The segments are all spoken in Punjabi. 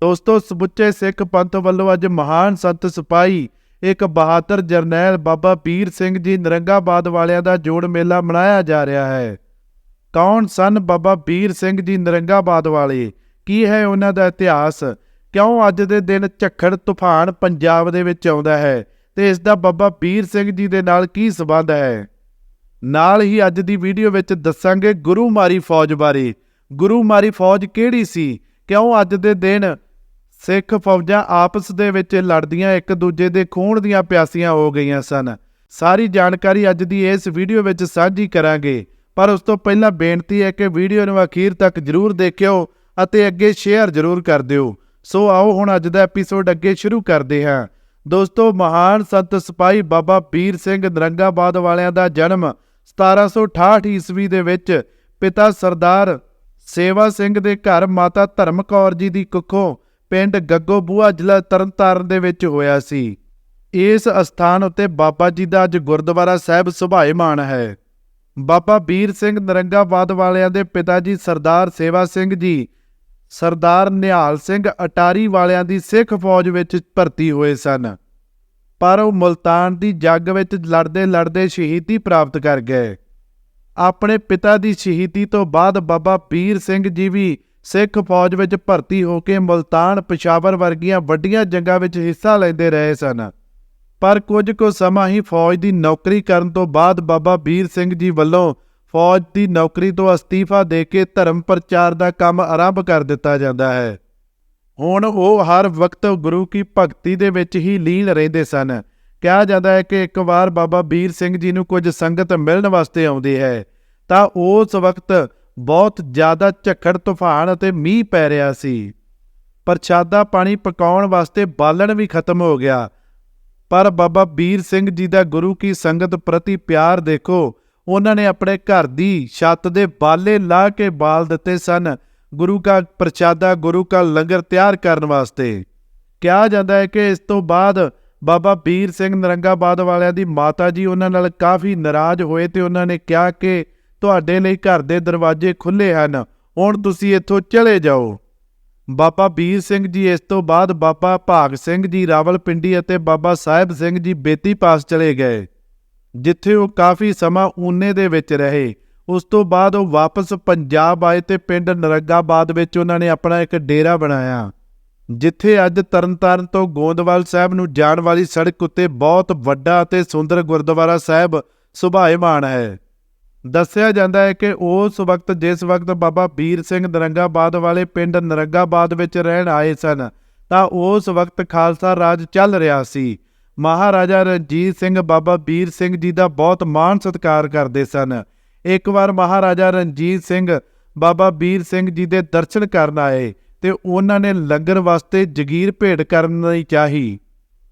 ਦੋਸਤੋ, ਸਮੁੱਚੇ ਸਿੱਖ ਪੰਥ ਵੱਲੋਂ ਅੱਜ ਮਹਾਨ ਸੰਤ ਸਿਪਾਹੀ, ਇੱਕ ਬਹਾਦਰ ਜਰਨੈਲ ਬਾਬਾ ਪੀਰ ਸਿੰਘ ਜੀ ਨਰੰਗਾਬਾਦ ਵਾਲਿਆਂ ਦਾ ਜੋੜ ਮੇਲਾ ਮਨਾਇਆ ਜਾ ਰਿਹਾ ਹੈ। ਕੌਣ ਸਨ ਬਾਬਾ ਪੀਰ ਸਿੰਘ ਜੀ ਨਰੰਗਾਬਾਦ ਵਾਲੇ? ਕੀ ਹੈ ਉਹਨਾਂ ਦਾ ਇਤਿਹਾਸ? ਕਿਉਂ ਅੱਜ ਦੇ ਦਿਨ ਝੱਖੜ ਤੂਫਾਨ ਪੰਜਾਬ ਦੇ ਵਿੱਚ ਆਉਂਦਾ ਹੈ ਤੇ ਇਸ ਦਾ ਬਾਬਾ ਪੀਰ ਸਿੰਘ ਜੀ ਦੇ ਨਾਲ ਕੀ ਸਬੰਧ ਹੈ? ਨਾਲ ਹੀ ਅੱਜ ਦੀ ਵੀਡੀਓ ਵਿੱਚ ਦੱਸਾਂਗੇ ਗੁਰੂ ਮਾਰੀ ਫੌਜ ਬਾਰੇ। ਗੁਰੂ ਮਾਰੀ ਫੌਜ ਕਿਹੜੀ ਸੀ? ਕਿਉਂ ਅੱਜ ਦੇ ਦਿਨ ਸਿੱਖ ਫੌਜਾਂ ਆਪਸ ਦੇ ਵਿੱਚ ਲੜਦੀਆਂ, ਇੱਕ ਦੂਜੇ ਦੇ ਖੂਨ ਦੀਆਂ ਪਿਆਸੀਆਂ ਹੋ ਗਈਆਂ ਸਨ। ਸਾਰੀ ਜਾਣਕਾਰੀ ਅੱਜ ਦੀ ਇਸ ਵੀਡੀਓ ਵਿੱਚ ਸਾਂਝੀ ਕਰਾਂਗੇ। ਪਰ ਉਸ ਤੋਂ ਪਹਿਲਾਂ ਬੇਨਤੀ ਹੈ ਕਿ ਵੀਡੀਓ ਨੂੰ ਅਖੀਰ ਤੱਕ ਜਰੂਰ ਦੇਖਿਓ ਅਤੇ ਅੱਗੇ ਸ਼ੇਅਰ ਜਰੂਰ ਕਰ ਦਿਓ। ਸੋ ਆਓ ਹੁਣ ਅੱਜ ਦਾ ਐਪੀਸੋਡ ਅੱਗੇ ਸ਼ੁਰੂ ਕਰਦੇ ਹਾਂ। ਦੋਸਤੋ, ਮਹਾਨ ਸੰਤ ਸਿਪਾਹੀ ਬਾਬਾ ਪੀਰ ਸਿੰਘ ਨਰੰਗਾਬਾਦ ਵਾਲਿਆਂ ਦਾ ਜਨਮ 1768 ਈਸਵੀ ਦੇ ਵਿੱਚ ਪਿਤਾ ਸਰਦਾਰ ਸੇਵਾ ਸਿੰਘ ਦੇ ਘਰ ਮਾਤਾ ਧਰਮ ਕੌਰ ਜੀ ਦੀ ਕੁੱਖੋਂ ਪਿੰਡ ਗੱਗੋਬੂਆ ਜ਼ਿਲ੍ਹਾ ਤਰਨਤਾਰਨ ਦੇ ਵਿੱਚ ਹੋਇਆ ਸੀ। ਇਸ ਅਸਥਾਨ ਉੱਤੇ ਬਾਬਾ ਜੀ ਦਾ ਅੱਜ ਗੁਰਦੁਆਰਾ ਸਾਹਿਬ ਸੁਭਾਏਮਾਨ ਹੈ। ਬਾਬਾ ਵੀਰ ਸਿੰਘ ਨਰੰਗਾਬਾਦ ਵਾਲਿਆਂ ਦੇ ਪਿਤਾ ਜੀ ਸਰਦਾਰ ਸੇਵਾ ਸਿੰਘ ਜੀ, ਸਰਦਾਰ ਨਿਹਾਲ ਸਿੰਘ ਅਟਾਰੀ ਵਾਲਿਆਂ ਦੀ ਸਿੱਖ ਫੌਜ ਵਿੱਚ ਭਰਤੀ ਹੋਏ ਸਨ। ਪਰ ਉਹ ਮੁਲਤਾਨ ਦੀ ਜੱਗ ਵਿੱਚ ਲੜਦੇ ਲੜਦੇ ਸ਼ਹੀਦੀ ਪ੍ਰਾਪਤ ਕਰ ਗਏ। ਆਪਣੇ ਪਿਤਾ ਦੀ ਸ਼ਹੀਦੀ ਤੋਂ ਬਾਅਦ ਬਾਬਾ ਪੀਰ ਸਿੰਘ ਜੀ ਵੀ ਸਿੱਖ ਫੌਜ ਵਿੱਚ ਭਰਤੀ ਹੋ ਕੇ ਮੁਲਤਾਨ ਪਿਸ਼ਾਵਰ ਵਰਗੀਆਂ ਵੱਡੀਆਂ ਜੰਗਾਂ ਵਿੱਚ ਹਿੱਸਾ ਲੈਂਦੇ ਰਹੇ ਸਨ। ਪਰ ਕੁਝ ਕੁ ਸਮਾਂ ਹੀ ਫੌਜ ਦੀ ਨੌਕਰੀ ਕਰਨ ਤੋਂ ਬਾਅਦ ਬਾਬਾ ਵੀਰ ਸਿੰਘ ਜੀ ਵੱਲੋਂ ਫੌਜ ਦੀ ਨੌਕਰੀ ਤੋਂ ਅਸਤੀਫਾ ਦੇ ਕੇ ਧਰਮ ਪ੍ਰਚਾਰ ਦਾ ਕੰਮ ਆਰੰਭ ਕਰ ਦਿੱਤਾ ਜਾਂਦਾ ਹੈ। ਹੁਣ ਉਹ ਹਰ ਵਕਤ ਗੁਰੂ ਕੀ ਭਗਤੀ ਦੇ ਵਿੱਚ ਹੀ ਲੀਨ ਰਹਿੰਦੇ ਸਨ। ਕਿਹਾ ਜਾਂਦਾ ਹੈ ਕਿ ਇੱਕ ਵਾਰ ਬਾਬਾ ਵੀਰ ਸਿੰਘ ਜੀ ਨੂੰ ਕੁਝ ਸੰਗਤ ਮਿਲਣ ਵਾਸਤੇ ਆਉਂਦੀ ਹੈ, ਤਾਂ ਉਸ ਵਕਤ ਬਹੁਤ ਜ਼ਿਆਦਾ ਝੱਖੜ ਤੂਫਾਨ ਅਤੇ ਮੀਂਹ ਪੈ ਰਿਹਾ ਸੀ। ਪ੍ਰਸ਼ਾਦਾ ਪਾਣੀ ਪਕਾਉਣ ਵਾਸਤੇ ਬਾਲਣ ਵੀ ਖਤਮ ਹੋ ਗਿਆ। ਪਰ ਬਾਬਾ ਵੀਰ ਸਿੰਘ ਜੀ ਦਾ ਗੁਰੂ ਕੀ ਸੰਗਤ ਪ੍ਰਤੀ ਪਿਆਰ ਦੇਖੋ, ਉਹਨਾਂ ਨੇ ਆਪਣੇ ਘਰ ਦੀ ਛੱਤ ਦੇ ਬਾਲੇ ਲਾ ਕੇ ਬਾਲ ਦਿੱਤੇ ਸਨ, ਗੁਰੂ ਕਾ ਪ੍ਰਸ਼ਾਦਾ, ਗੁਰੂ ਕਾ ਲੰਗਰ ਤਿਆਰ ਕਰਨ ਵਾਸਤੇ। ਕਿਹਾ ਜਾਂਦਾ ਹੈ ਕਿ ਇਸ ਤੋਂ ਬਾਅਦ ਬਾਬਾ ਵੀਰ ਸਿੰਘ ਨਰੰਗਾਬਾਦ ਵਾਲਿਆਂ ਦੀ ਮਾਤਾ ਜੀ ਉਹਨਾਂ ਨਾਲ ਕਾਫੀ ਨਾਰਾਜ਼ ਹੋਏ ਤੇ ਉਹਨਾਂ ਨੇ ਕਿਹਾ ਕਿ ਤੁਹਾਡੇ ਲਈ ਘਰ ਦੇ ਦਰਵਾਜ਼ੇ ਖੁੱਲੇ ਹਨ। ਹੁਣ ਤੁਸੀਂ ਇੱਥੋਂ ਚਲੇ ਜਾਓ। ਬਾਬਾ ਵੀਰ ਸਿੰਘ ਜੀ, ਇਸ ਤੋਂ ਬਾਅਦ ਬਾਬਾ ਭਾਗ ਸਿੰਘ ਜੀ, ਰਾਵਲਪਿੰਡੀ ਅਤੇ ਬਾਬਾ ਸਾਹਿਬ ਸਿੰਘ ਜੀ ਬੇਤੀ ਪਾਸ ਚਲੇ ਗਏ, ਜਿੱਥੇ ਉਹ ਕਾਫੀ ਸਮਾਂ ਊਨੇ ਦੇ ਵਿੱਚ ਰਹੇ। ਉਸ ਤੋਂ ਬਾਅਦ ਉਹ ਵਾਪਸ ਪੰਜਾਬ ਆਏ ਤੇ ਪਿੰਡ ਨਰੰਗਾਬਾਦ ਵਿੱਚ ਉਹਨਾਂ ਨੇ ਆਪਣਾ ਇੱਕ ਡੇਰਾ ਬਣਾਇਆ, ਜਿੱਥੇ ਅੱਜ ਤਰਨਤਾਰਨ ਤੋਂ ਗੋਂਦਵਾਲ ਸਾਹਿਬ ਨੂੰ ਜਾਣ ਵਾਲੀ ਸੜਕ ਉੱਤੇ ਬਹੁਤ ਵੱਡਾ ਅਤੇ ਸੁੰਦਰ ਗੁਰਦੁਆਰਾ ਸਾਹਿਬ ਸੁਭਾਏਮਾਨ ਹੈ। ਦੱਸਿਆ ਜਾਂਦਾ ਹੈ ਕਿ ਉਸ ਵਕਤ ਜਿਸ ਵਕਤ ਬਾਬਾ ਵੀਰ ਸਿੰਘ ਨਰੰਗਾਬਾਦ ਵਾਲੇ ਪਿੰਡ ਨਰੰਗਾਬਾਦ ਵਿੱਚ ਰਹਿਣ ਆਏ ਸਨ, ਤਾਂ ਉਸ ਵਕਤ ਖਾਲਸਾ ਰਾਜ ਚੱਲ ਰਿਹਾ ਸੀ। ਮਹਾਰਾਜਾ ਰਣਜੀਤ ਸਿੰਘ ਬਾਬਾ ਵੀਰ ਸਿੰਘ ਜੀ ਦਾ ਬਹੁਤ ਮਾਣ ਸਤਿਕਾਰ ਕਰਦੇ ਸਨ। ਇੱਕ ਵਾਰ ਮਹਾਰਾਜਾ ਰਣਜੀਤ ਸਿੰਘ ਬਾਬਾ ਵੀਰ ਸਿੰਘ ਜੀ ਦੇ ਦਰਸ਼ਨ ਕਰਨ ਆਏ ਤੇ ਉਹਨਾਂ ਨੇ ਲੰਗਰ ਵਾਸਤੇ ਜਗੀਰ ਭੇਟ ਕਰਨ ਲਈ ਚਾਹੀ।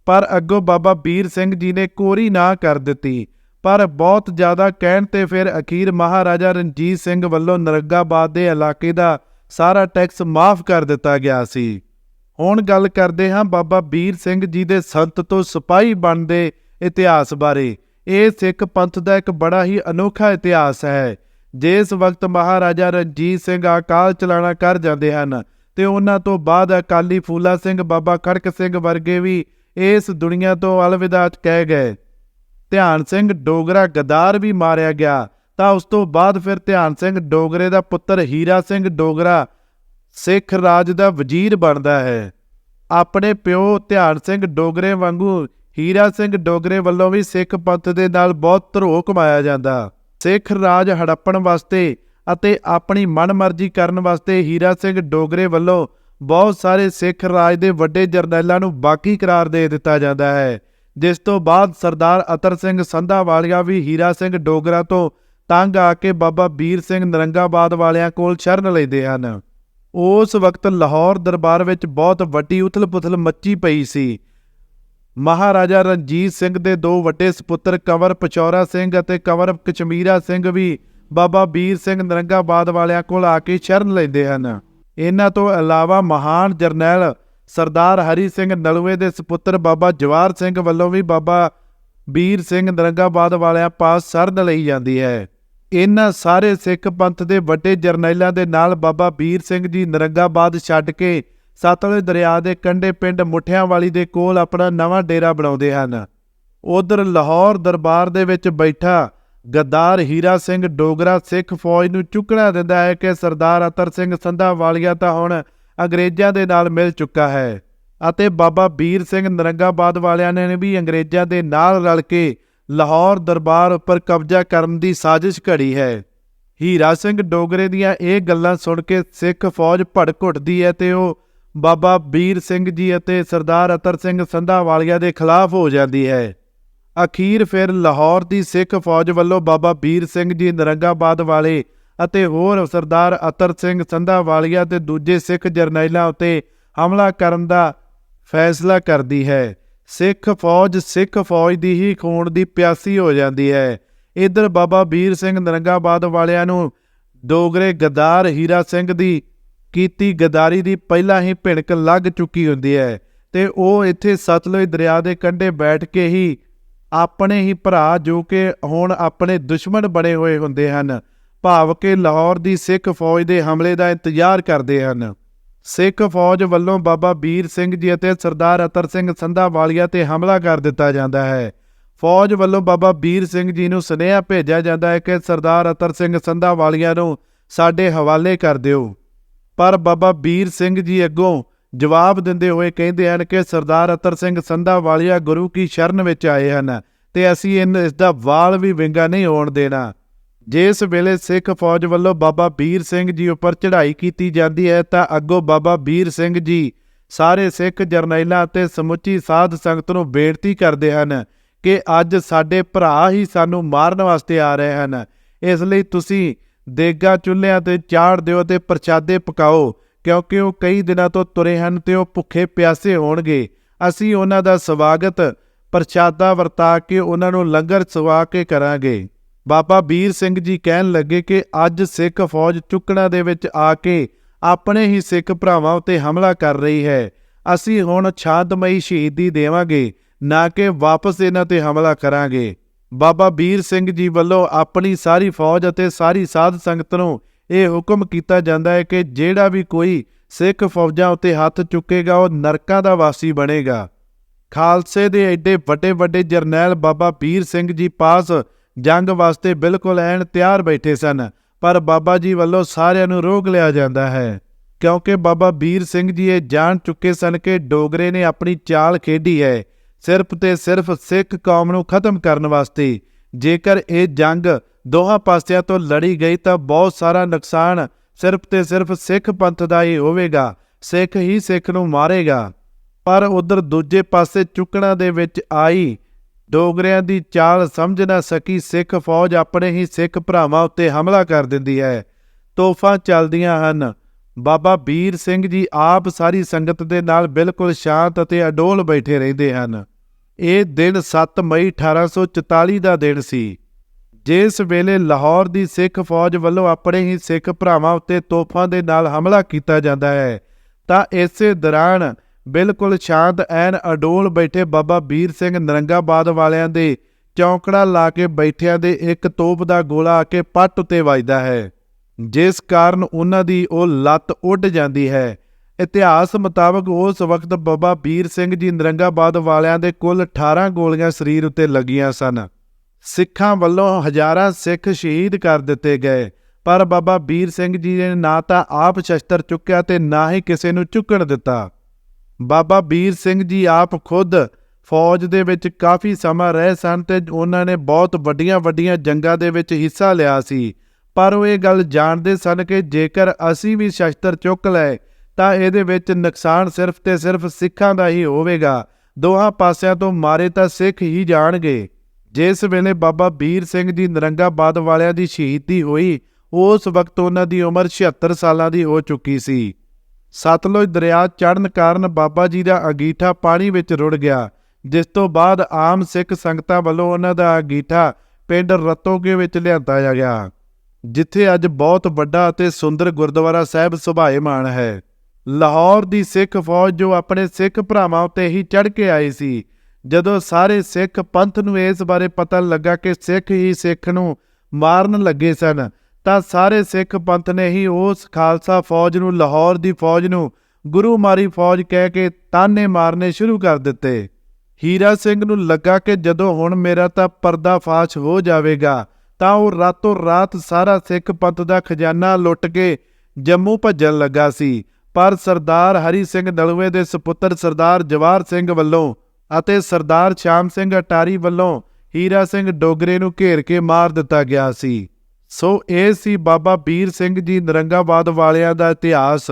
ਪਰ ਅੱਗੋਂ ਬਾਬਾ ਵੀਰ ਸਿੰਘ ਜੀ ਨੇ ਕੋਰੀ ਨਾ ਕਰ ਦਿੱਤੀ। ਪਰ ਬਹੁਤ ਜ਼ਿਆਦਾ ਕਹਿਣ ਤੇ ਫਿਰ ਅਖੀਰ ਮਹਾਰਾਜਾ ਰਣਜੀਤ ਸਿੰਘ ਵੱਲੋਂ ਨਰੰਗਾਬਾਦ ਦੇ ਇਲਾਕੇ ਦਾ ਸਾਰਾ ਟੈਕਸ ਮਾਫ ਕਰ ਦਿੱਤਾ ਗਿਆ ਸੀ। ਹੁਣ ਗੱਲ ਕਰਦੇ ਹਾਂ ਬਾਬਾ ਵੀਰ ਸਿੰਘ ਜੀ ਦੇ ਸੰਤ ਤੋਂ ਸਿਪਾਹੀ ਬਣਦੇ ਇਤਿਹਾਸ ਬਾਰੇ। ਇਹ ਸਿੱਖ ਪੰਥ ਦਾ ਇੱਕ ਬੜਾ ਹੀ ਅਨੋਖਾ ਇਤਿਹਾਸ ਹੈ। ਜਿਸ ਵਕਤ ਮਹਾਰਾਜਾ ਰਣਜੀਤ ਸਿੰਘ ਅਕਾਲ ਚਲਾਣਾ ਕਰ ਜਾਂਦੇ ਹਨ ਤੇ ਉਹਨਾਂ ਤੋਂ ਬਾਅਦ ਅਕਾਲੀ ਫੂਲਾ ਸਿੰਘ ਬਾਬਾ ਖੜਕ ਸਿੰਘ ਵਰਗੇ ਵੀ ਇਸ ਦੁਨੀਆ ਤੋਂ ਅਲਵਿਦਾ ਕਹਿ ਗਏ। ਧਿਆਨ ਸਿੰਘ ਡੋਗਰਾ ਗਦਾਰ ਵੀ ਮਾਰਿਆ ਗਿਆ, ਤਾਂ ਉਸ ਤੋਂ ਬਾਅਦ ਫਿਰ ਧਿਆਨ ਸਿੰਘ ਡੋਗਰੇ ਦਾ ਪੁੱਤਰ ਹੀਰਾ ਸਿੰਘ ਡੋਗਰਾ ਸਿੱਖ ਰਾਜ ਦਾ ਵਜ਼ੀਰ ਬਣਦਾ ਹੈ। ਆਪਣੇ ਪਿਓ ਧਿਆਨ ਸਿੰਘ ਡੋਗਰੇ ਵਾਂਗੂ ਹੀਰਾ ਸਿੰਘ ਡੋਗਰੇ ਵੱਲੋਂ ਵੀ ਸਿੱਖ ਪੰਥ ਦੇ ਨਾਲ ਬਹੁਤ ਧਰੋਹ ਕਮਾਇਆ ਜਾਂਦਾ। ਸਿੱਖ ਰਾਜ ਹੜੱਪਣ ਵਾਸਤੇ ਅਤੇ ਆਪਣੀ ਮਨਮਰਜ਼ੀ ਕਰਨ ਵਾਸਤੇ ਹੀਰਾ ਸਿੰਘ ਡੋਗਰੇ ਵੱਲੋਂ ਬਹੁਤ ਸਾਰੇ ਸਿੱਖ ਰਾਜ ਦੇ ਵੱਡੇ ਜਰਨੈਲਾਂ ਨੂੰ ਬਾਕੀ ਕਰਾਰ ਦੇ ਦਿੱਤਾ ਜਾਂਦਾ ਹੈ। ਜਿਸ ਤੋਂ ਬਾਅਦ ਸਰਦਾਰ ਅਤਰ ਸਿੰਘ ਸੰਧਾ ਵਾਲੀਆ ਵੀ ਹੀਰਾ ਸਿੰਘ ਡੋਗਰਾ ਤੋਂ ਤੰਗ ਆ ਕੇ ਬਾਬਾ ਵੀਰ ਸਿੰਘ ਨਰੰਗਾਬਾਦ ਵਾਲਿਆਂ ਕੋਲ ਸ਼ਰਨ ਲੈਂਦੇ ਹਨ। ਉਸ ਵਕਤ ਲਾਹੌਰ ਦਰਬਾਰ ਵਿੱਚ ਬਹੁਤ ਵੱਡੀ ਉਥਲ-ਪੁਥਲ ਮੱਚੀ ਪਈ ਸੀ। ਮਹਾਰਾਜਾ ਰਣਜੀਤ ਸਿੰਘ ਦੇ ਦੋ ਵੱਡੇ ਸੁਪੁੱਤਰ ਕੰਵਰ ਪਚੌਰਾ ਸਿੰਘ ਅਤੇ ਕੰਵਰ ਕਚਮੀਰਾ ਸਿੰਘ ਵੀ ਬਾਬਾ ਵੀਰ ਸਿੰਘ ਨਰੰਗਾਬਾਦ ਵਾਲਿਆਂ ਕੋਲ ਆ ਕੇ ਸ਼ਰਨ ਲੈਂਦੇ ਹਨ। ਇਹਨਾਂ ਤੋਂ ਇਲਾਵਾ ਮਹਾਨ ਜਰਨੈਲ ਸਰਦਾਰ ਹਰੀ ਸਿੰਘ ਨਲਵੇ ਦੇ ਸੁਪੁੱਤਰ ਬਾਬਾ ਜਵਾਰ ਸਿੰਘ ਵੱਲੋਂ ਵੀ ਬਾਬਾ ਵੀਰ ਸਿੰਘ ਨਰੰਗਾਬਾਦ ਵਾਲਿਆਂ ਪਾਸ ਸਰਦ ਲਈ ਜਾਂਦੀ ਹੈ। ਇਹਨਾਂ ਸਾਰੇ ਸਿੱਖ ਪੰਥ ਦੇ ਵੱਡੇ ਜਰਨੈਲਾਂ ਦੇ ਨਾਲ ਬਾਬਾ ਵੀਰ ਸਿੰਘ ਜੀ ਨਰੰਗਾਬਾਦ ਛੱਡ ਕੇ ਸਤਲੁਜ ਦਰਿਆ ਦੇ ਕੰਢੇ ਪਿੰਡ ਮੁੱਠਿਆਂ ਵਾਲੀ ਦੇ ਕੋਲ ਆਪਣਾ ਨਵਾਂ ਡੇਰਾ ਬਣਾਉਂਦੇ ਹਨ। ਉਧਰ ਲਾਹੌਰ ਦਰਬਾਰ ਦੇ ਵਿੱਚ ਬੈਠਾ ਗੱਦਾਰ ਹੀਰਾ ਸਿੰਘ ਡੋਗਰਾ ਸਿੱਖ ਫੌਜ ਨੂੰ ਚੁੱਕਣਾ ਦਿੰਦਾ ਹੈ ਕਿ ਸਰਦਾਰ ਅਤਰ ਸਿੰਘ ਸੰਧਾ ਵਾਲੀਆ ਤਾਂ ਹੁਣ ਅੰਗਰੇਜ਼ਾਂ ਦੇ ਨਾਲ ਮਿਲ ਚੁੱਕਾ ਹੈ ਅਤੇ ਬਾਬਾ ਵੀਰ ਸਿੰਘ ਨਰੰਗਾਬਾਦ ਵਾਲਿਆਂ ਨੇ ਵੀ ਅੰਗਰੇਜ਼ਾਂ ਦੇ ਨਾਲ ਰਲ ਕੇ ਲਾਹੌਰ ਦਰਬਾਰ ਉੱਪਰ ਕਬਜ਼ਾ ਕਰਨ ਦੀ ਸਾਜ਼ਿਸ਼ ਘੜੀ ਹੈ। ਹੀਰਾ ਸਿੰਘ ਡੋਗਰੇ ਦੀਆਂ ਇਹ ਗੱਲਾਂ ਸੁਣ ਕੇ ਸਿੱਖ ਫੌਜ ਭੜਕ ਉੱਠਦੀ ਹੈ ਤੇ ਉਹ ਬਾਬਾ ਵੀਰ ਸਿੰਘ ਜੀ ਅਤੇ ਸਰਦਾਰ ਅਤਰ ਸਿੰਘ ਸੰਧਾ ਵਾਲੀਆ ਦੇ ਖਿਲਾਫ ਹੋ ਜਾਂਦੀ ਹੈ। ਅਖੀਰ ਫਿਰ ਲਾਹੌਰ ਦੀ ਸਿੱਖ ਫੌਜ ਵੱਲੋਂ ਬਾਬਾ ਵੀਰ ਸਿੰਘ ਜੀ ਨਰੰਗਾਬਾਦ ਵਾਲੇ ਅਤੇ ਹੋਰ ਸਰਦਾਰ ਅਤਰ ਸਿੰਘ ਸੰਧਾ ਵਾਲੀਆ ਤੇ ਦੂਜੇ ਸਿੱਖ ਜਰਨੈਲਾਂ ਉੱਤੇ ਹਮਲਾ ਕਰਨ ਦਾ ਫੈਸਲਾ ਕਰਦੀ ਹੈ। ਸਿੱਖ ਫੌਜ ਸਿੱਖ ਫੌਜ ਦੀ ਹੀ ਖੂਨ ਦੀ ਪਿਆਸੀ ਹੋ ਜਾਂਦੀ ਹੈ। ਇਧਰ ਬਾਬਾ ਵੀਰ ਸਿੰਘ ਨਰੰਗਾਬਾਦ ਵਾਲਿਆਂ ਨੂੰ ਡੋਗਰੇ ਗਦਾਰ ਹੀਰਾ ਸਿੰਘ ਦੀ ਕੀਤੀ ਗਦਾਰੀ ਦੀ ਪਹਿਲਾਂ ਹੀ ਭਿਣਕ ਲੱਗ ਚੁੱਕੀ ਹੁੰਦੀ ਹੈ ਤੇ ਉਹ ਇੱਥੇ ਸਤਲੁਜ ਦਰਿਆ ਦੇ ਕੰਢੇ ਬੈਠ ਕੇ ਹੀ ਆਪਣੇ ਹੀ ਭਰਾ ਜੋ ਕਿ ਹੁਣ ਆਪਣੇ ਦੁਸ਼ਮਣ ਬਣੇ ਹੋਏ ਹੁੰਦੇ ਹਨ। ਭਾਵ ਕਿ ਲਾਹੌਰ ਦੀ ਸਿੱਖ ਫੌਜ ਦੇ ਹਮਲੇ ਦਾ ਇੰਤਜ਼ਾਰ ਕਰਦੇ ਹਨ। ਸਿੱਖ ਫੌਜ ਵੱਲੋਂ ਬਾਬਾ ਵੀਰ ਸਿੰਘ ਜੀ ਅਤੇ ਸਰਦਾਰ ਅਤਰ ਸਿੰਘ ਸੰਧਾਵਾਲੀਆ ਤੇ ਹਮਲਾ ਕਰ ਦਿੱਤਾ ਜਾਂਦਾ ਹੈ। ਫੌਜ ਵੱਲੋਂ ਬਾਬਾ ਵੀਰ ਸਿੰਘ ਜੀ ਨੂੰ ਸੁਨੇਹਾ ਭੇਜਿਆ ਜਾਂਦਾ ਹੈ ਕਿ ਸਰਦਾਰ ਅਤਰ ਸਿੰਘ ਸੰਧਾਵਾਲੀਆ ਨੂੰ ਸਾਡੇ ਹਵਾਲੇ ਕਰ ਦਿਓ। ਪਰ ਬਾਬਾ ਵੀਰ ਸਿੰਘ ਜੀ ਅੱਗੋਂ ਜਵਾਬ ਦਿੰਦੇ ਹੋਏ ਕਹਿੰਦੇ ਹਨ ਕਿ ਸਰਦਾਰ ਅਤਰ ਸਿੰਘ ਸੰਧਾਵਾਲੀਆ ਗੁਰੂ ਕੀ ਸ਼ਰਨ ਵਿੱਚ ਆਏ ਹਨ ਤੇ ਅਸੀਂ ਇਨ ਇਸ ਦਾ ਵਾਲ ਵੀ ਵਿੰਗਾ ਨਹੀਂ ਹੋਣ ਦੇਣਾ। ਜਿਸ ਵੇਲੇ ਸਿੱਖ ਫੌਜ ਵੱਲੋਂ ਬਾਬਾ ਵੀਰ ਸਿੰਘ ਜੀ ਉੱਪਰ ਚੜ੍ਹਾਈ ਕੀਤੀ ਜਾਂਦੀ ਹੈ, ਤਾਂ ਅੱਗੋਂ ਬਾਬਾ ਵੀਰ ਸਿੰਘ ਜੀ ਸਾਰੇ ਸਿੱਖ ਜਰਨੈਲਾਂ ਅਤੇ ਸਮੁੱਚੀ ਸਾਧ ਸੰਗਤ ਨੂੰ ਬੇਨਤੀ ਕਰਦੇ ਹਨ ਕਿ ਅੱਜ ਸਾਡੇ ਭਰਾ ਹੀ ਸਾਨੂੰ ਮਾਰਨ ਵਾਸਤੇ ਆ ਰਹੇ ਹਨ। ਇਸ ਲਈ ਤੁਸੀਂ ਦੇਗਾ ਚੁੱਲ੍ਹਿਆਂ ਤੇ ਚਾੜ ਦਿਓ ਤੇ ਪ੍ਰਸ਼ਾਦੇ ਪਕਾਓ, ਕਿਉਂਕਿ ਉਹ ਕਈ ਦਿਨਾਂ ਤੋਂ ਤੁਰੇ ਹਨ ਤੇ ਉਹ ਭੁੱਖੇ ਪਿਆਸੇ ਹੋਣਗੇ। ਅਸੀਂ ਉਹਨਾਂ ਦਾ ਸਵਾਗਤ, ਪ੍ਰਸ਼ਾਦਾ ਵਰਤਾ ਕੇ ਉਹਨਾਂ ਨੂੰ ਲੰਗਰ ਸਵਾ ਕੇ ਕਰਾਂਗੇ। ਬਾਬਾ ਵੀਰ ਸਿੰਘ ਜੀ ਕਹਿਣ ਲੱਗੇ ਕਿ ਅੱਜ ਸਿੱਖ ਫੌਜ ਚੁੱਕਣਾ ਦੇ ਵਿੱਚ ਆ ਕੇ ਆਪਣੇ ਹੀ ਸਿੱਖ ਭਰਾਵਾਂ ਉੱਤੇ ਹਮਲਾ ਕਰ ਰਹੀ ਹੈ। ਅਸੀਂ ਹੁਣ ਛਾਦਮਈ ਸ਼ਹੀਦੀ ਦੇਵਾਂਗੇ, ਨਾ ਕਿ ਵਾਪਸ ਇਹਨਾਂ ਤੇ ਹਮਲਾ ਕਰਾਂਗੇ। ਬਾਬਾ ਵੀਰ ਸਿੰਘ ਜੀ ਵੱਲੋਂ ਆਪਣੀ ਸਾਰੀ ਫੌਜ ਅਤੇ ਸਾਰੀ ਸਾਧ ਸੰਗਤ ਨੂੰ ਇਹ ਹੁਕਮ ਕੀਤਾ ਜਾਂਦਾ ਹੈ ਕਿ ਜਿਹੜਾ ਵੀ ਕੋਈ ਸਿੱਖ ਫੌਜਾਂ ਉੱਤੇ ਹੱਥ ਚੁੱਕੇਗਾ, ਉਹ ਨਰਕਾਂ ਦਾ ਵਾਸੀ ਬਣੇਗਾ। ਖਾਲਸੇ ਦੇ ਐਡੇ ਵੱਡੇ ਵੱਡੇ ਜਰਨੈਲ ਬਾਬਾ ਵੀਰ ਸਿੰਘ ਜੀ ਪਾਸ ਜੰਗ ਵਾਸਤੇ ਬਿਲਕੁਲ ਐਨ ਤਿਆਰ ਬੈਠੇ ਸਨ, ਪਰ ਬਾਬਾ ਜੀ ਵੱਲੋਂ ਸਾਰਿਆਂ ਨੂੰ ਰੋਕ ਲਿਆ ਜਾਂਦਾ ਹੈ। ਕਿਉਂਕਿ ਬਾਬਾ ਵੀਰ ਸਿੰਘ ਜੀ ਇਹ ਜਾਣ ਚੁੱਕੇ ਸਨ ਕਿ ਡੋਗਰੇ ਨੇ ਆਪਣੀ ਚਾਲ ਖੇਡੀ ਹੈ, ਸਿਰਫ ਤੇ ਸਿਰਫ ਸਿੱਖ ਕੌਮ ਨੂੰ ਖਤਮ ਕਰਨ ਵਾਸਤੇ। ਜੇਕਰ ਇਹ ਜੰਗ ਦੋਹਾਂ ਪਾਸਿਆਂ ਤੋਂ ਲੜੀ ਗਈ ਤਾਂ ਬਹੁਤ ਸਾਰਾ ਨੁਕਸਾਨ ਸਿਰਫ ਤੇ ਸਿਰਫ ਸਿੱਖ ਪੰਥ ਦਾ ਹੀ ਹੋਵੇਗਾ, ਸਿੱਖ ਹੀ ਸਿੱਖ ਨੂੰ ਮਾਰੇਗਾ। ਪਰ ਉਧਰ ਦੂਜੇ ਪਾਸੇ ਚੁੱਕਣਾ ਦੇ ਵਿੱਚ ਆਈ ਡੋਗਰਿਆਂ ਦੀ ਚਾਲ ਸਮਝ ਨਾ ਸਕੀ, ਸਿੱਖ ਫੌਜ ਆਪਣੇ ਹੀ ਸਿੱਖ ਭਰਾਵਾਂ ਉੱਤੇ ਹਮਲਾ ਕਰ ਦਿੰਦੀ ਹੈ। ਤੋਫਾਂ ਚੱਲਦੀਆਂ ਹਨ। ਬਾਬਾ ਵੀਰ ਸਿੰਘ ਜੀ ਆਪ ਸਾਰੀ ਸੰਗਤ ਦੇ ਨਾਲ ਬਿਲਕੁਲ ਸ਼ਾਂਤ ਅਤੇ ਅਡੋਲ ਬੈਠੇ ਰਹਿੰਦੇ ਹਨ। ਇਹ ਦਿਨ 7 ਮਈ 1844 ਦਾ ਦਿਨ ਸੀ। ਜਿਸ ਵੇਲੇ ਲਾਹੌਰ ਦੀ ਸਿੱਖ ਫੌਜ ਵੱਲੋਂ ਆਪਣੇ ਹੀ ਸਿੱਖ ਭਰਾਵਾਂ ਉੱਤੇ ਤੋਪਾਂ ਦੇ ਨਾਲ ਹਮਲਾ ਕੀਤਾ ਜਾਂਦਾ ਹੈ, ਤਾਂ ਇਸੇ ਦੌਰਾਨ ਬਿਲਕੁਲ ਸ਼ਾਂਤ, ਐਨ ਅਡੋਲ ਬੈਠੇ ਬਾਬਾ ਵੀਰ ਸਿੰਘ ਨਰੰਗਾਬਾਦ ਵਾਲਿਆਂ ਦੇ ਚੌਂਕੜਾ ਲਾ ਕੇ ਬੈਠਿਆਂ ਦੇ ਇੱਕ ਤੋਪ ਦਾ ਗੋਲਾ ਆ ਕੇ ਪੱਟ ਉੱਤੇ ਵੱਜਦਾ ਹੈ। ਜਿਸ ਕਾਰਨ ਉਹਨਾਂ ਦੀ ਉਹ ਲੱਤ ਉੱਡ ਜਾਂਦੀ ਹੈ। ਇਤਿਹਾਸ ਮੁਤਾਬਕ ਉਸ ਵਕਤ ਬਾਬਾ ਵੀਰ ਸਿੰਘ ਜੀ ਨਰੰਗਾਬਾਦ ਵਾਲਿਆਂ ਦੇ ਕੁੱਲ 18 ਗੋਲੀਆਂ ਸਰੀਰ ਉੱਤੇ ਲੱਗੀਆਂ ਸਨ। ਸਿੱਖਾਂ ਵੱਲੋਂ ਹਜ਼ਾਰਾਂ ਸਿੱਖ ਸ਼ਹੀਦ ਕਰ ਦਿੱਤੇ ਗਏ। ਪਰ ਬਾਬਾ ਵੀਰ ਸਿੰਘ ਜੀ ਨੇ ਨਾ ਤਾਂ ਆਪ ਸ਼ਸਤਰ ਚੁੱਕਿਆ ਤੇ ਨਾ ਹੀ ਕਿਸੇ ਨੂੰ ਚੁੱਕਣ ਦਿੱਤਾ। ਬਾਬਾ ਵੀਰ ਸਿੰਘ ਜੀ ਆਪ ਖੁਦ ਫੌਜ ਦੇ ਵਿੱਚ ਕਾਫੀ ਸਮਾਂ ਰਹੇ ਸਨ ਤੇ ਉਹਨਾਂ ਨੇ ਬਹੁਤ ਵੱਡੀਆਂ ਵੱਡੀਆਂ ਜੰਗਾਂ ਦੇ ਵਿੱਚ ਹਿੱਸਾ ਲਿਆ ਸੀ। ਪਰ ਉਹ ਇਹ ਗੱਲ ਜਾਣਦੇ ਸਨ ਕਿ ਜੇਕਰ ਅਸੀਂ ਵੀ ਸ਼ਸਤਰ ਚੁੱਕ ਲਏ, ਤਾਂ ਇਹਦੇ ਵਿੱਚ ਨੁਕਸਾਨ ਸਿਰਫ ਤੇ ਸਿਰਫ ਸਿੱਖਾਂ ਦਾ ਹੀ ਹੋਵੇਗਾ। ਦੋਹਾਂ ਪਾਸਿਆਂ ਤੋਂ ਮਾਰੇ ਤਾਂ ਸਿੱਖ ਹੀ ਜਾਣਗੇ। ਜਿਸ ਵੇਲੇ ਬਾਬਾ ਵੀਰ ਸਿੰਘ ਜੀ ਨਰੰਗਾਬਾਦ ਵਾਲਿਆਂ ਦੀ ਸ਼ਹੀਦੀ ਹੋਈ, ਉਸ ਵਕਤ ਉਹਨਾਂ ਦੀ ਉਮਰ 76 ਸਾਲਾਂ ਦੀ ਹੋ ਚੁੱਕੀ ਸੀ। ਸਤਲੁਜ ਦਰਿਆ ਚੜ੍ਹਨ ਕਾਰਨ ਬਾਬਾ ਜੀ ਦਾ ਅਗੀਠਾ ਪਾਣੀ ਵਿੱਚ ਰੁੜ ਗਿਆ, ਜਿਸ ਤੋਂ ਬਾਅਦ ਆਮ ਸਿੱਖ ਸੰਗਤਾਂ ਵੱਲੋਂ ਉਹਨਾਂ ਦਾ ਅਗੀਠਾ ਪਿੰਡ ਰਤੋਗੇ ਵਿੱਚ ਲਿਆਂਦਾ ਗਿਆ, ਜਿੱਥੇ ਅੱਜ ਬਹੁਤ ਵੱਡਾ ਅਤੇ ਸੁੰਦਰ ਗੁਰਦੁਆਰਾ ਸਾਹਿਬ ਸੁਭਾਏਮਾਨ ਹੈ। ਲਾਹੌਰ ਦੀ ਸਿੱਖ ਫੌਜ ਜੋ ਆਪਣੇ ਸਿੱਖ ਭਰਾਵਾਂ ਉੱਤੇ ਹੀ ਚੜ੍ਹ ਕੇ ਆਈ ਸੀ, ਜਦੋਂ ਸਾਰੇ ਸਿੱਖ ਪੰਥ ਨੂੰ ਇਸ ਬਾਰੇ ਪਤਾ ਲੱਗਾ ਕਿ ਸਿੱਖ ਹੀ ਸਿੱਖ ਨੂੰ ਮਾਰਨ ਲੱਗੇ ਸਨ ਤਾਂ ਸਾਰੇ ਸਿੱਖ ਪੰਥ ਨੇ ਹੀ ਉਸ ਖਾਲਸਾ ਫੌਜ ਨੂੰ, ਲਾਹੌਰ ਦੀ ਫੌਜ ਨੂੰ ਗੁਰੂ ਮਾਰੀ ਫੌਜ ਕਹਿ ਕੇ ਤਾਨੇ ਮਾਰਨੇ ਸ਼ੁਰੂ ਕਰ ਦਿੱਤੇ। ਹੀਰਾ ਸਿੰਘ ਨੂੰ ਲੱਗਾ ਕਿ ਜਦੋਂ ਹੁਣ ਮੇਰਾ ਤਾਂ ਪਰਦਾ ਫਾਸ਼ ਹੋ ਜਾਵੇਗਾ, ਤਾਂ ਉਹ ਰਾਤੋਂ ਰਾਤ ਸਾਰਾ ਸਿੱਖ ਪੰਥ ਦਾ ਖਜ਼ਾਨਾ ਲੁੱਟ ਕੇ ਜੰਮੂ ਭੱਜਣ ਲੱਗਾ ਸੀ। ਪਰ ਸਰਦਾਰ ਹਰੀ ਸਿੰਘ ਨਲਵੇ ਦੇ ਸੁਪੁੱਤਰ ਸਰਦਾਰ ਜਵਾਰ ਸਿੰਘ ਵੱਲੋਂ ਅਤੇ ਸਰਦਾਰ ਸ਼ਾਮ ਸਿੰਘ ਅਟਾਰੀ ਵੱਲੋਂ ਹੀਰਾ ਸਿੰਘ ਡੋਗਰੇ ਨੂੰ ਘੇਰ ਕੇ ਮਾਰ ਦਿੱਤਾ ਗਿਆ ਸੀ। ਸੋ ਇਹ ਸੀ ਬਾਬਾ ਵੀਰ ਸਿੰਘ ਜੀ ਨਰੰਗਾਬਾਦ ਵਾਲਿਆਂ ਦਾ ਇਤਿਹਾਸ,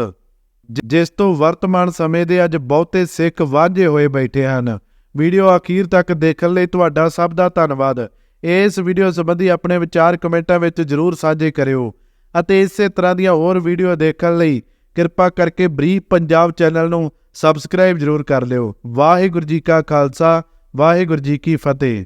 ਜ- ਜਿਸ ਤੋਂ ਵਰਤਮਾਨ ਸਮੇਂ ਦੇ ਅੱਜ ਬਹੁਤੇ ਸਿੱਖ ਵਾਂਝੇ ਹੋਏ ਬੈਠੇ ਹਨ। ਵੀਡੀਓ ਅਖੀਰ ਤੱਕ ਦੇਖਣ ਲਈ ਤੁਹਾਡਾ ਸਭ ਦਾ ਧੰਨਵਾਦ। ਇਸ ਵੀਡੀਓ ਸੰਬੰਧੀ ਆਪਣੇ ਵਿਚਾਰ ਕਮੈਂਟਾਂ ਵਿੱਚ ਜਰੂਰ ਸਾਂਝੇ ਕਰਿਓ। ਅਤੇ ਇਸੇ ਤਰ੍ਹਾਂ ਦੀਆਂ ਹੋਰ ਵੀਡੀਓ ਦੇਖਣ ਲਈ ਕਿਰਪਾ ਕਰਕੇ ਬਰੀਫ ਪੰਜਾਬ ਚੈਨਲ ਨੂੰ ਸਬਸਕ੍ਰਾਈਬ ਜਰੂਰ ਕਰ ਲਿਓ। ਵਾਹਿਗੁਰੂ ਜੀ ਕਾ ਖਾਲਸਾ, ਵਾਹਿਗੁਰੂ ਜੀ ਕੀ ਫਤਿਹ।